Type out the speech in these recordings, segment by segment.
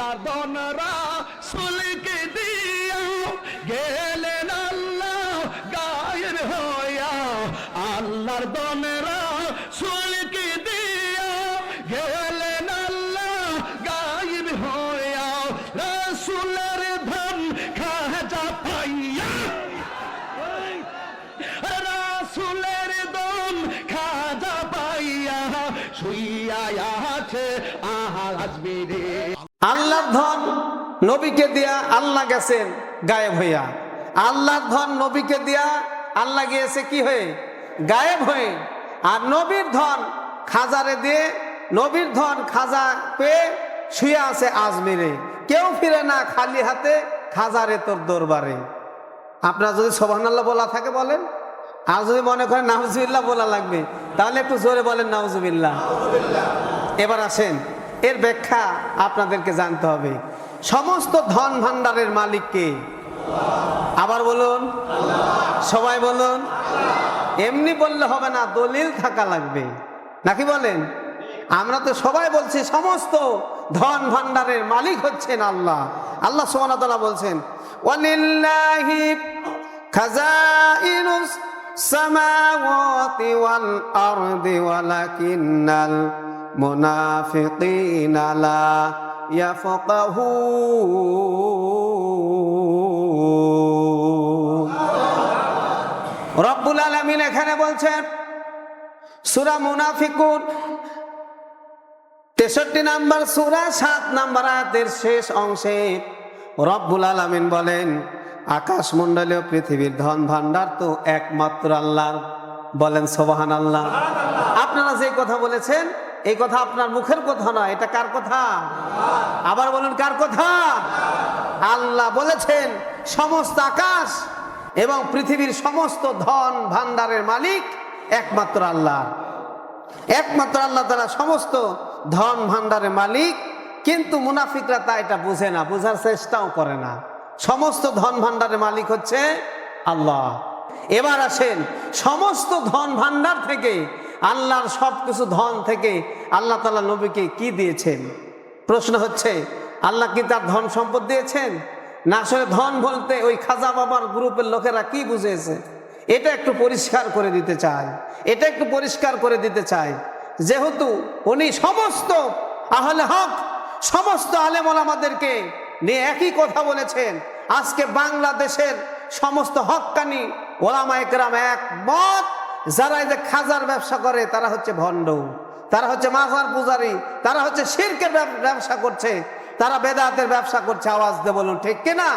আল্লাহ দনরা সুলকে আল্লাহর ধন নবীকে দিয়া আল্লাহ গেছেন গায়েব হইয়া। আল্লাহর ধন নবীকে দিয়া আল্লাহ গিয়েছে কি হয়ে? গায়েব হয়ে। আর নবীর ধন খাজারে দিয়ে নবীর ধন খাজা পেয়ে শুয়ে আছে আজমিরে। কেউ ফিরে না খালি হাতে খাজারে তোর দরবারে। আপনার যদি সোবান আল্লাহ বলা থাকে বলেন। আর যদি মনে করেন নাউজুবিল্লাহ বলা লাগবে, তাহলে একটু জোরে বলেন নাউজুবিল্লাহ। এবার আসেন। এর ব্যাখ্যা আপনাদেরকে জানতে হবে। সমস্ত ধন ভাণ্ডারের মালিককে আবার বলুন। সবাই বলুন। এমনি বললে হবে না, দলিল থাকা লাগবে। নাকি বলেন? আমরা তো সবাই বলছি সমস্ত ধন ভাণ্ডারের মালিক হচ্ছেন আল্লাহ। আল্লাহ সোমানতলা বলছেন, ওয়ালিল্লাহি খাজাইনুস ওয়াল আরদি ওয়ালাকিন্নাল মুনাফিকিনা লা ইয়াফকাহুন রব্বুল আলামিন এখানে বলছেন, সূরা মুনাফিকুন তেষট্টি নাম্বার সুরা, সাত নাম্বার আয়াতের শেষ অংশে রব্বুল আলামিন বলেন আকাশ মণ্ডলীয় পৃথিবীর ধন ভাণ্ডার তো একমাত্র আল্লাহ। বলেন সোবাহান আল্লাহ আপনারা যে কথা বলেছেন এই কথা আপনার মুখের কথা নয়, এটা কার কথা? আবার বলেন, কার কথা? আল্লাহ বলেছেন, সমস্ত আকাশ এবং পৃথিবীর সমস্ত ধন ভাণ্ডারের মালিক একমাত্র আল্লাহ। একমাত্র আল্লাহ তারা সমস্ত ধন ভাণ্ডারের মালিক, কিন্তু মুনাফিকরা তা এটা বুঝে না, বোঝার চেষ্টাও করে না। সমস্ত ধন ভাণ্ডারের মালিক হচ্ছে আল্লাহ। এবার আসেন, সমস্ত ধন ভাণ্ডার থেকে আল্লাহর সব কিছু ধন থেকে আল্লাহ তালা নবীকে কি দিয়েছেন? প্রশ্ন হচ্ছে, আল্লাহ কি তার ধন সম্পদ দিয়েছেন? না আসলে ধন বলতে ওই খাজা বাবার গ্রুপের লোকেরা কি বুঝেছে এটা একটু পরিষ্কার করে দিতে চায় এটা একটু পরিষ্কার করে দিতে চায় যেহেতু উনি সমস্ত আহলে হক, সমস্ত আলেমল আমাদেরকে নিয়ে একই কথা বলেছেন, আজকে বাংলাদেশের সমস্ত হকানি ওলামা একরাম এক মত যারা এই যে খাজার ব্যবসা করে, তারা হচ্ছে ভণ্ড। তারা হচ্ছে মাজার পূজারি। তারা হচ্ছে শিরকের ব্যবসা করছে। তারা বেদাতের ব্যবসা করছে। আওয়াজ দিয়ে বলুন, ঠিক কিনা?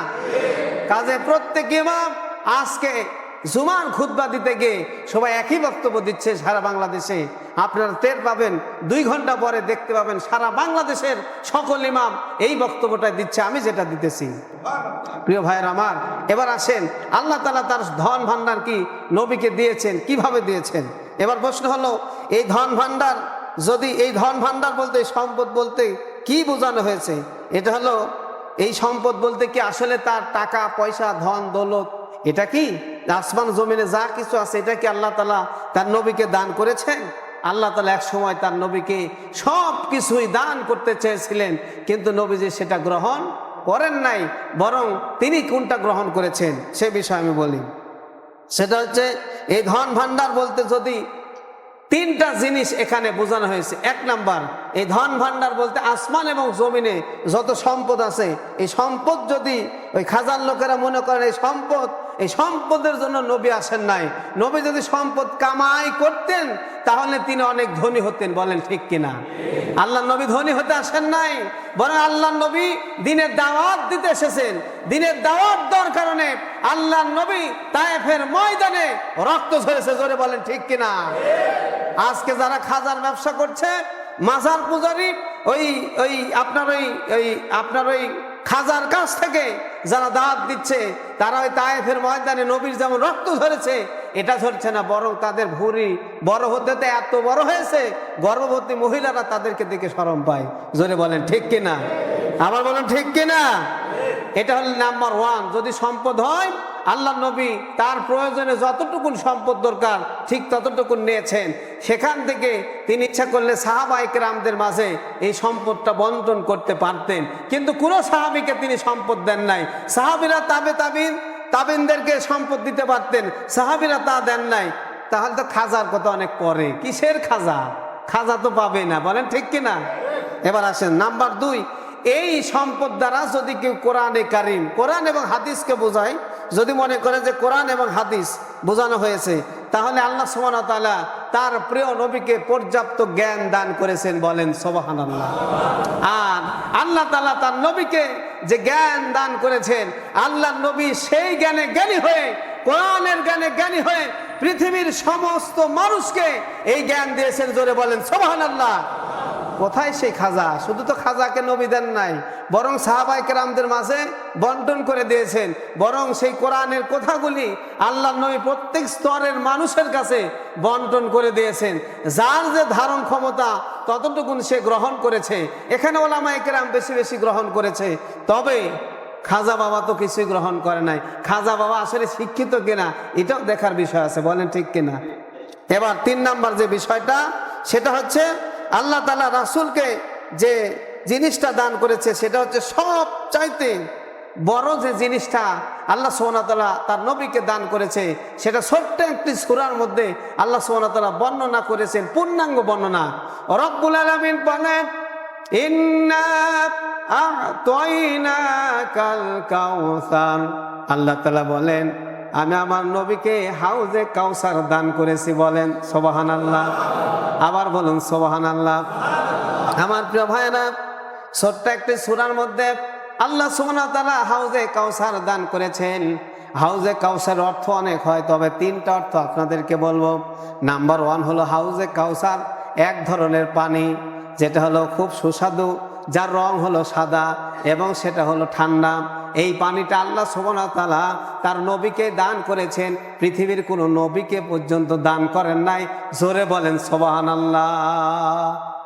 কাজে প্রত্যেক ইমাম আজকে জুমার খুতবা দিতে গিয়ে সবাই একই বক্তব্য দিচ্ছে সারা বাংলাদেশে। আপনারা টের পাবেন, দুই ঘণ্টা পরে দেখতে পাবেন সারা বাংলাদেশের সকল ইমাম এই বক্তব্যটা দিচ্ছে, আমি যেটা দিতেছি। প্রিয় ভাইয়ের আমার, এবার আসেন, আল্লাহ তালা তার ধন ভাণ্ডার কি নবীকে দিয়েছেন, কীভাবে দিয়েছেন? এবার প্রশ্ন হলো, এই ধন ভাণ্ডার, যদি এই ধন ভাণ্ডার বলতে সম্পদ বলতে কি বোঝানো হয়েছে? এটা হলো, এই সম্পদ বলতে কি আসলে তার টাকা, পয়সা, ধন, দৌলত, এটা কি? আসমান জমিনে যা কিছু আছে, এটা কি আল্লাহ তালা তার নবীকে দান করেছেন? আল্লাহ তালা এক সময় তার নবীকে সব কিছুই দান করতে চেয়েছিলেন, কিন্তু নবীজি সেটা গ্রহণ করেন নাই, বরং তিনি কোনটা গ্রহণ করেছেন, সে বিষয়ে আমি বলি। সেটা হচ্ছে, এই ধন ভাণ্ডার বলতে যদি তিনটা জিনিস এখানে বোঝানো হয়েছে, এক নাম্বার, এই ধন ভাণ্ডার বলতে আসমান এবং জমিনে যত সম্পদ আছে, এই সম্পদ যদি ওই খাজার লোকেরা মনে করেন এই সম্পদ এই সম্পদের জন্য নবী আসেন নাই। নবী যদি সম্পদ কামাই করতেন, তাহলে তিনি অনেক ধনী হতেন, বলেন ঠিক কিনা? আল্লাহ নবী ধনী হতে আসেন নাই, বরং আল্লাহ নবী দিনের দাওয়াত দিতে এসেছেন। দিনের দাওয়াত দেওয়ার কারণে আল্লাহ নবী তায়েফের ময়দানে রক্ত ঝরেছে, জোরে বলেন ঠিক কিনা? আজকে যারা খাজার ব্যবসা করছে, মাজার পূজারি, ওই ওই আপনার ওই ওই আপনার ওই খাজার কাছ থেকে যারা দাঁত দিচ্ছে, তারা ওই তায়েফের ময়দানে নবীর যেমন রক্ত ধরেছে, এটা ধরছে না, বরং তাদের ভুঁড়ি বড় হতে তো এত বড় হয়েছে, গর্ভবতী মহিলারা তাদেরকে দেখে সরম পায়। জোরে বলেন, ঠিক কিনা? আবার বলেন, ঠিক কিনা? এটা হল নাম্বার ওয়ান যদি সম্পদ হয় আল্লাহ নবী তার প্রয়োজনে যতটুকুন সম্পদ দরকার, ঠিক ততটুকুন নিয়েছেন। সেখান থেকে তিনি ইচ্ছা করলে সাহাবাইকরামদের মাঝে এই সম্পদটা বন্টন করতে পারতেন। কিন্তু কোনো সাহাবিকে তিনি সম্পদ দেন নাই। সাহাবিরা তাবে তাবিন, তাবিনদেরকে সম্পদ দিতে পারতেন। সাহাবিরা তা দেন নাই। তাহলে তো খাজার কথা অনেক পরে। কিসের খাজা? খাজা তো পাবে না। বলেন ঠিক কিনা এবার আসেন, নাম্বার দুই, এই সম্পদ দ্বারা যদি কেউ কোরআনে কারিম, কোরআন এবং হাদিসকে বোঝায় যদি মনে করে যে কোরআন এবং হাদিস বোঝানো হয়েছে, তাহলে আল্লাহ সুবহান তাআলা তার প্রিয় নবীকে পর্যাপ্ত জ্ঞান দান করেছেন বলেন সোবাহান আল্লাহ আর আল্লাহ তাআলা তার নবীকে যে জ্ঞান দান করেছেন আল্লাহ নবী সেই জ্ঞানে জ্ঞানী হয়ে, কোরআনের জ্ঞানে জ্ঞানী হয়ে পৃথিবীর সমস্ত মানুষকে এই জ্ঞান দিয়েছেন জোরে বলেন সোবাহান আল্লাহ কোথায় সেই খাজা? শুধু তো খাজাকে নবী দেন নাই, বরং সাহাবাই কেরামদের মাঝে বন্টন করে দিয়েছেন। বরং সেই কোরআনের কথাগুলি আল্লাহ নবী প্রত্যেক স্তরের মানুষের কাছে বন্টন করে দিয়েছেন। যার যে ধারণ ক্ষমতা, ততটুকুন সে গ্রহণ করেছে। এখানে ওলামা কেরাম বেশি বেশি গ্রহণ করেছে। তবে খাজা বাবা তো কিছুই গ্রহণ করে নাই। খাজা বাবা আসলে শিক্ষিত কিনা, এটাও দেখার বিষয় আছে, বলেন ঠিক কিনা? এবার তিন নাম্বার যে বিষয়টা, সেটা হচ্ছে আল্লাহ তালা রাসুলকে যে জিনিসটা দান করেছে, সেটা হচ্ছে সব চাইতে বড় যে জিনিসটা আল্লাহ সোহানতালা তার নবীকে দান করেছে, সেটা ছোট্ট একটি সুরার মধ্যে আল্লাহ সোহানতালা বর্ণনা করেছেন, পূর্ণাঙ্গ বর্ণনা। রব্বুল আলমিন বলেন আল্লাহ তালা বলেন আমি আমার নবীকে হাউজে কাউসার দান করেছি বলেন সোবাহান আল্লাহ আবার বলুন সোবাহান আল্লাহ আমার প্রিয় ভাইয়েরা, ছোট্ট একটি সুরার মধ্যে আল্লাহ সোমনা তারা হাউজে কাউসার দান করেছেন। হাউজে কাউসার অর্থ অনেক হয়, তবে তিনটা অর্থ আপনাদেরকে বলব। নাম্বার ওয়ান হলো হাউজে কাউসার, এক ধরনের পানি, যেটা হলো খুব সুস্বাদু যার রং হলো সাদা এবং সেটা হলো ঠান্ডা। এই পানিটা আল্লাহ সোবনা তালা তার নবীকে দান করেছেন। পৃথিবীর কোনো নবীকে পর্যন্ত দান করেন নাই। জোরে বলেন সোবাহান আল্লাহ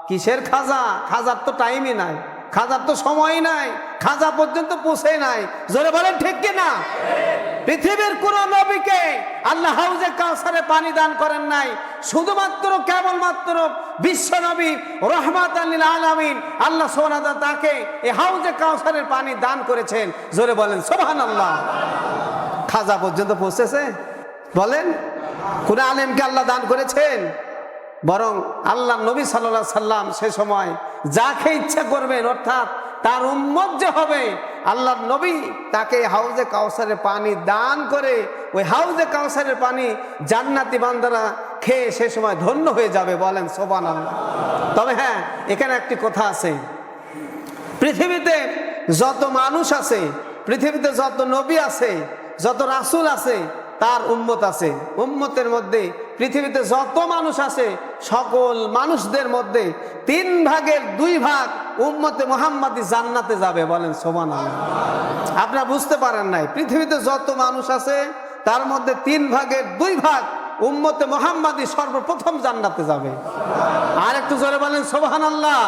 কিসের খাজা? খাজার তো টাইমই নাই। খাজার তো সময় নাই। খাজা পর্যন্ত পৌঁছে নাই। জোরে বলেন, ঠিক কিনা? পৃথিবীর কোন নবীকে আল্লাহ হাউজে কাউসারে পানি দান করেন নাই। শুধুমাত্র কেবলমাত্র বিশ্ব নবী রহমাত আল্লিল আলামিন আল্লাহ সোনাদা তাকে এই হাউজে কাউসারের পানি দান করেছেন। জোরে বলেন সোহান আল্লাহ খাজা পর্যন্ত পৌঁছেছে? বলেন, কোন আলেমকে আল্লাহ দান করেছেন? বরং আল্লাহ নবী সাল্লাহ সাল্লাম সে সময় যাকে ইচ্ছা করবেন, অর্থাৎ তার উম্মত যে হবে আল্লাহ নবী তাকে হাউজে কাউসারের পানি দান করে ওই হাউজে কাউসারের পানি জান্নাতি বান্দারা খেয়ে সে সময় ধন্য হয়ে যাবে বলেন সোবান আল্লাহ তবে হ্যাঁ এখানে একটি কথা আছে। পৃথিবীতে যত মানুষ আছে, পৃথিবীতে যত নবী আছে, যত রাসুল আছে, তার উম্মত আছে। উম্মতের মধ্যে পৃথিবীতে যত মানুষ আছে, সকল মানুষদের মধ্যে তিন ভাগের দুই ভাগ উম্মতে মোহাম্মদী জান্নাতে যাবে বলেন সোমান আপনারা বুঝতে পারেন নাই, পৃথিবীতে যত মানুষ আছে, তার মধ্যে তিন ভাগের দুই ভাগ উম্মতে মোহাম্মদী সর্বপ্রথম জান্নাতে যাবে। আর একটু জোরে বলেন সোবাহান আল্লাহ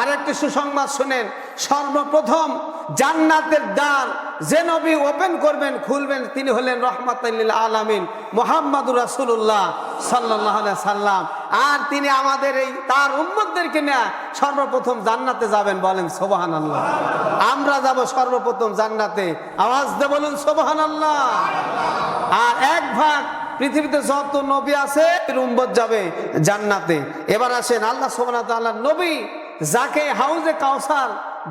আর একটি সুসংবাদ শুনেন, সর্বপ্রথম জান্নাতের দ্বার যে নবী ওপেন করবেন, খুলবেন, তিনি হলেন রহমতুল্লিল আলামিন মোহাম্মদুর রাসুল্লাহ সাল্লাম। আর তিনি আমাদের এই, তার উম্মতদেরকে নেয়া সর্বপ্রথম জান্নাতে যাবেন বলেন সোবাহান আল্লাহ আমরা যাব সর্বপ্রথম জান্নাতে। আওয়াজ দে বলুন সোবাহান আল্লাহ আর এক ভাগ পৃথিবীতে যত নবী আছে উম্মত যাবে জান্নাতে। এবার আসেন আল্লাহ সোবান আল্লাহ নবী যাকে হাউজে কাউসার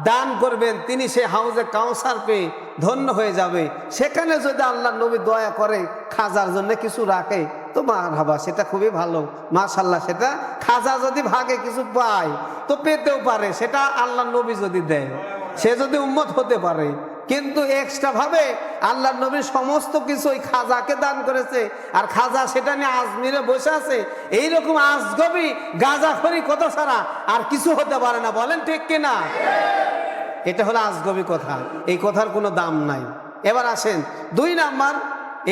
দান করবেন, তিনি সে হাউজে কাউসার পেয়ে ধন্য হয়ে যাবে। সেখানে যদি আল্লাহ নবী দয়া করে খাজার জন্য কিছু রাখে তো মার হাবা সেটা খুবই ভালো। মাশাল্লাহ সেটা খাজা যদি ভাগে কিছু পায়, তো পেতেও পারে, সেটা আল্লাহ নবী যদি দেয়। সে যদি উম্মত হতে পারে। কিন্তু এক্সট্রা ভাবে আল্লাহ নবীর সমস্ত কিছু ওই খাজাকে দান করেছে, আর খাজা সেটা নিয়ে আজমিরে বসে আছে, এইরকম আজগবি, গাঁজাখড়ি কথা ছাড়া আর কিছু হতে পারে না। বলেন ঠিক কিনা? এটা হলো আজগবি কথা, এই কথার কোনো দাম নাই। এবার আসেন, দুই নাম্বার,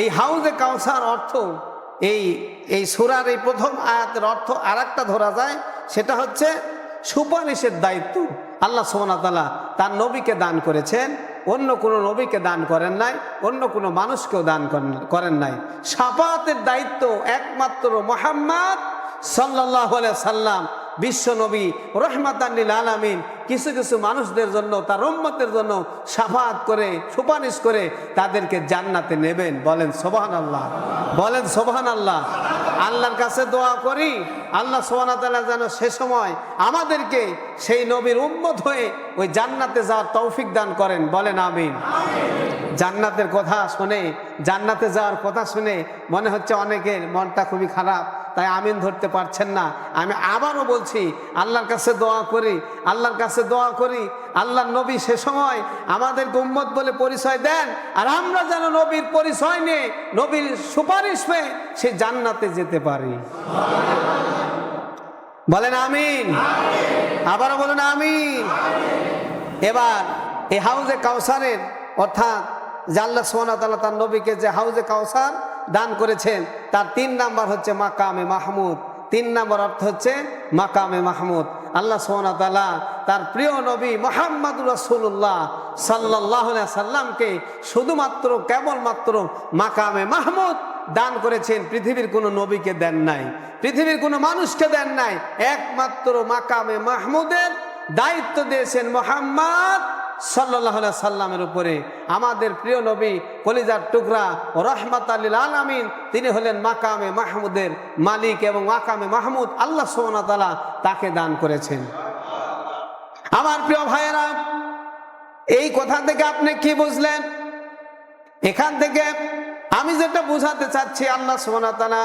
এই হাউজে কাউসার অর্থ এই এই সুরার এই প্রথম আয়াতের অর্থ আর ধরা যায়, সেটা হচ্ছে সুপারিশের দায়িত্ব। আল্লাহ সোমনাতালা তার নবীকে দান করেছেন, অন্য কোনো নবীকে দান করেন নাই, অন্য কোনো মানুষকেও দান করেন- নাই। সাফাতের দায়িত্ব একমাত্র মোহাম্মদ সাল্লাহ সাল্লাম বিশ্ব নবী রহমাতান্নিল আলামিন কিছু কিছু মানুষদের জন্য, তার রহমতের জন্য সাফাত করে, সুপারিশ করে তাদেরকে জান্নাতে নেবেন। বলেন সোবাহান আল্লাহ বলেন সোবাহান আল্লাহ আল্লাহর কাছে দোয়া করি, আল্লাহ সোহানা তালা যেন সে সময় আমাদেরকে সেই নবীর উম্মত হয়ে ওই জান্নাতে যাওয়ার তৌফিক দান করেন। বলেন আমিন। জান্নাতের কথা শুনে, জান্নাতে যাওয়ার কথা শুনে মনে হচ্ছে অনেকের মনটা খুবই খারাপ। তাই আমিন ধরতে পারছেন না। আমি আবারও বলছি, আল্লাহর কাছে দোয়া করি, আল্লাহর কাছে দোয়া করি। আল্লাহর নবী সে সময় আমাদের উম্মত বলে পরিচয় দেন, আর আমরা যেন নবীর পরিচয় নিয়ে, নবীর সুপারিশ পেয়ে সে জান্নাতে যেতে পারি। বলেন আমিন। আবারও বলেন আমিন। এবার এ হাউজে কাউসারের, অর্থাৎ জাল্লা সোনা তালা তার নবীকে যে হাউজে কাউসার দান করেছেন, তার তিন নাম্বার হচ্ছে মাকামে মাহমুদ। তিন নাম্বার অর্থ হচ্ছে মাকামে মাহমুদ। আল্লাহ সোনা তালা তার প্রিয় নবী মোহাম্মদ রসুল্লাহ সাল্লাহ সাল্লামকে শুধুমাত্র, কেবলমাত্র মাকামে মাহমুদ দান করেছেন। পৃথিবীর কোনো নবীকে দেন নাই। পৃথিবীর কোনো মানুষকে দেন নাই। একমাত্র মাকামে মাহমুদের দায়িত্ব দিয়েছেন মোহাম্মদ সাল্লাহ সাল্লামের উপরে আমাদের প্রিয় নবী কলিজার টুকরা রহমত আলীল আলামিন, তিনি হলেন মাকামে মাহমুদের মালিক এবং মাকামে মাহমুদ আল্লাহ সোনা তালা তাকে দান করেছেন। আমার প্রিয় ভাইয়েরা, এই কথা থেকে আপনি কি বুঝলেন? এখান থেকে আমি যেটা বুঝাতে চাচ্ছি, আল্লাহ সোনাতালা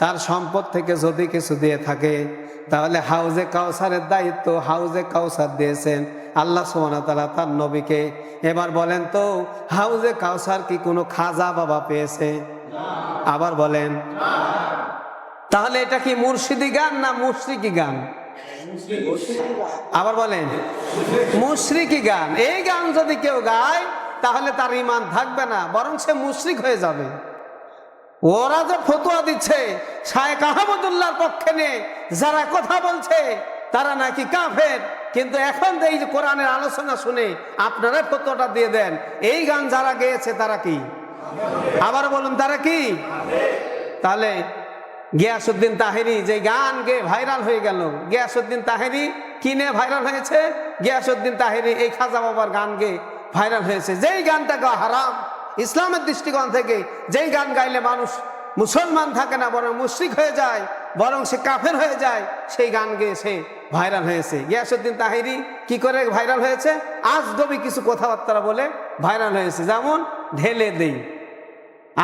তার সম্পদ থেকে যদি কিছু দিয়ে থাকে, তাহলে হাউজে কাউসারের দায়িত্ব হাউজে কাউসার দিয়েছেন। আল্লাহ সোনা তালা তার নবীকে এবার বলেন তো, হাউজে কাউসার কি কোনো খাজা বাবা পেয়েছে? আবার বলেন, তাহলে এটা কি মুর্শিদি গান না মুশরিকি গান? আবার বলেন, মুশরিকি গান। এই গান যদি কেউ গায়, তাহলে তার ইমান থাকবে না, বরং সে মুশরিক হয়ে যাবে। ওরা যে ফতোয়া দিচ্ছে শায়েক আহমদুল্লাহর পক্ষে নিয়ে যারা কথা বলছে, তারা নাকি কাফের। কিন্তু এখন এই যে কোরআনের আলোচনা শুনে আপনারা ফতোয়াটা দিয়ে দেন, এই গান যারা গেয়েছে তারা কি? আবার বলুন, তারা কি? তাহলে গিয়াসুদ্দিন তাহেরি যে গান গে ভাইরাল হয়ে গেল গিয়াসুদ্দিন তাহেরি কিনে ভাইরাল হয়েছে? গিয়াসুদ্দিন তাহেরি এই খাজা বাবার গান গে ভাইরাল হয়েছে। যেই গানটা গা হারাম, ইসলামের দৃষ্টিকোণ থেকে যেই গান গাইলে মানুষ মুসলমান থাকে না, বরং মুশ্রিক হয়ে যায়, বরং সে কাফের হয়ে যায়, সেই গান গেয়ে সে ভাইরাল হয়েছে। গিয়াসুদ্দিন তাহিরি কি করে ভাইরাল হয়েছে? আজগবি কিছু কথাবার্তা বলে ভাইরাল হয়েছে। যেমন, ঢেলে দেই।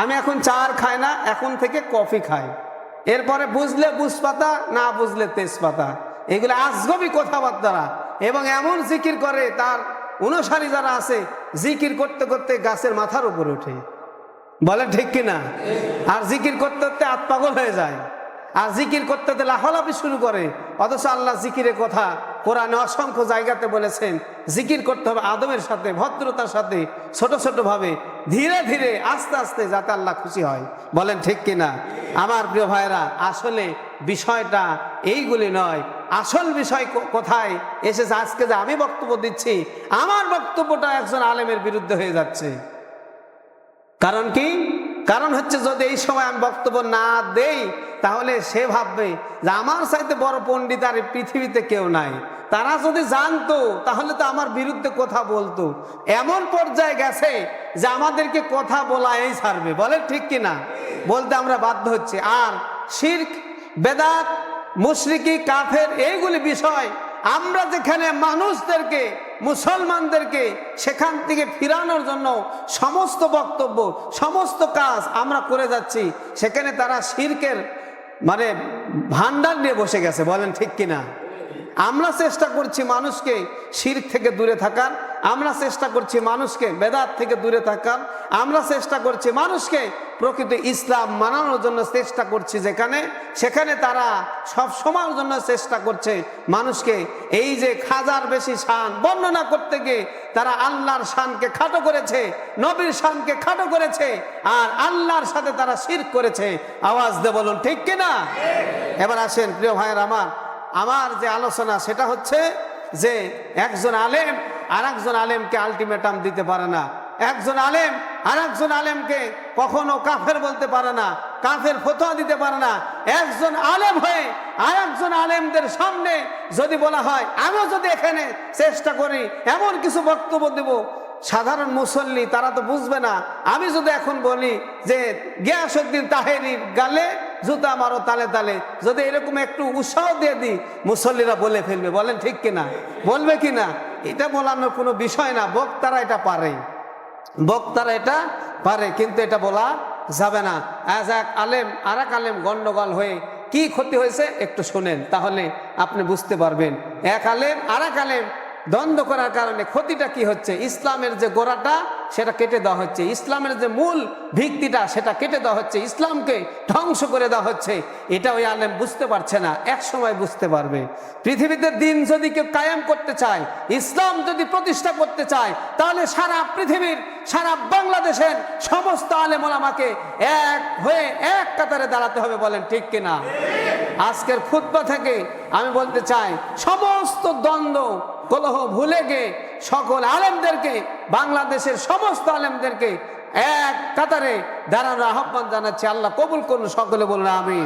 আমি এখন চার খাই না, এখন থেকে কফি খাই। এরপরে বুঝলে বুঝপাতা, না বুঝলে তেজপাতা। এগুলো আজগবি কথাবার্তা এবং এমন জিকির করে তার অনুসারী যারা আছে, জিকির করতে করতে গাছের মাথার উপরে ওঠে। বলে ঠিক কিনা? আর জিকির করতে করতে আত্মাগল হয়ে যায়। আর জিকির করতে করতে লাফালাফি শুরু করে। অথচ আল্লাহ জিকিরের কথা কোরআনে অসংখ্য জায়গাতে বলেছেন, জিকির করতে হবে আদমের সাথে, ভদ্রতার সাথে, ছোট ছোট ভাবে, ধীরে ধীরে, আস্তে আস্তে যাতে আল্লাহ খুশি হয়। বলেন ঠিক কিনা? আমার প্রিয় ভাইরা আসলে বিষয়টা এইগুলি নয়। আসল বিষয় কোথায়? এসেছে আজকে যে আমি বক্তব্য দিচ্ছি, আমার বক্তব্যটা একজন আলেমের বিরুদ্ধে হয়ে যাচ্ছে। কারণ কি? কারণ হচ্ছে যদি এই সময় আমি বক্তব্য না দেই তাহলে সে ভাববে যে আমার সাথে বড় পণ্ডিত আর পৃথিবীতে কেউ নাই। তারা যদি জানতো, তাহলে তো আমার বিরুদ্ধে কথা বলতো। এমন পর্যায়ে গেছে যে আমাদেরকে কথা বলা এই ছাড়বে। বলে ঠিক কিনা বলতে আমরা বাধ্য হচ্ছে। আর শির্ক, বেদাত, মুশরিকি, কাফের, এইগুলি বিষয় আমরা যেখানে মানুষদেরকে, মুসলমানদেরকে সেখান থেকে ফিরানোর জন্য সমস্ত বক্তব্য, সমস্ত কাজ আমরা করে যাচ্ছি, সেখানে তারা শির্কের মানে ভান্ডার নিয়ে বসে গেছে, বলেন ঠিক কিনা? আমরা চেষ্টা করছি মানুষকে শির থেকে দূরে থাকার আমরা চেষ্টা করছি মানুষকে বেদাত থেকে দূরে থাকার আমরা চেষ্টা করছি মানুষকে প্রকৃত ইসলাম মানানোর জন্য চেষ্টা করছি যেখানে, সেখানে তারা সব সময়ের জন্য চেষ্টা করছে মানুষকে এই যে খাজার বেশি শান বর্ণনা করতে গিয়ে তারা আল্লাহর শানকে খাটো করেছে, নবীর শানকে খাটো করেছে আর আল্লাহর সাথে তারা শির করেছে। আওয়াজ দে বলুন, ঠিক কিনা এবার আসেন প্রিয় ভাইয়ের আমার আমার যে আলোচনা সেটা হচ্ছে যে একজন আলেম আর একজন আলেমকে আলটিমেটাম দিতে পারে না। একজন আলেম আর একজন আলেমকে কখনো কাফের বলতে পারে না, কাফের ফতোয়া দিতে পারে না। একজন আলেম হয়ে আর একজন আলেমদের সামনে যদি বলা হয়, আমিও যদি এখানে চেষ্টা করি, এমন কিছু বক্তব্য দেব। সাধারণ মুসল্লি, তারা তো বুঝবে না। আমি যদি এখন বলি যে গিয়াসুদ্দিন তাহেরির গালে, জুতা মারো তালে তালে। যদি এরকম একটু উৎসাহ দিয়ে দিই, মুসল্লিরা বলে ফেলবে। বলেন ঠিক কিনা? বলবে কিনা? এটা বলানোর কোনো বিষয় না, বক্তারা এটা পারে। বক্তারা এটা পারে, কিন্তু এটা বলা যাবে না। এজ এক আলেম আর এক আলেম গণ্ডগোল হয়ে কি ক্ষতি হয়েছে একটু শোনেন, তাহলে আপনি বুঝতে পারবেন। এক আলেম আর এক আলেম দ্বন্দ্ব করার কারণে ক্ষতিটা কি হচ্ছে? ইসলামের যে গোড়াটা, সেটা কেটে দেওয়া হচ্ছে। ইসলামের যে মূল ভিত্তিটা, সেটা কেটে দেওয়া হচ্ছে। ইসলামকে ধ্বংস করে দেওয়া হচ্ছে। এটা ওই আলেম বুঝতে পারছে না এক সময় বুঝতে পারবে। পৃথিবীতে দিন যদি কেউ কায়েম করতে চায়, ইসলাম যদি প্রতিষ্ঠা করতে চায়, তাহলে সারা পৃথিবীর, সারা বাংলাদেশের সমস্ত আলেম আমাকে এক হয়ে এক কাতারে দাঁড়াতে হবে বলেন ঠিক কিনা? আজকের খুতবা থেকে আমি বলতে চাই, সমস্ত দ্বন্দ্ব, কলহ ভুলে গে সকল আলেমদেরকে, বাংলাদেশের সমস্ত আলেমদেরকে এক কাতারে দাঁড়ানোর আহ্বান জানাচ্ছি। আল্লাহ কবুল করুন সকলে বলুন আমি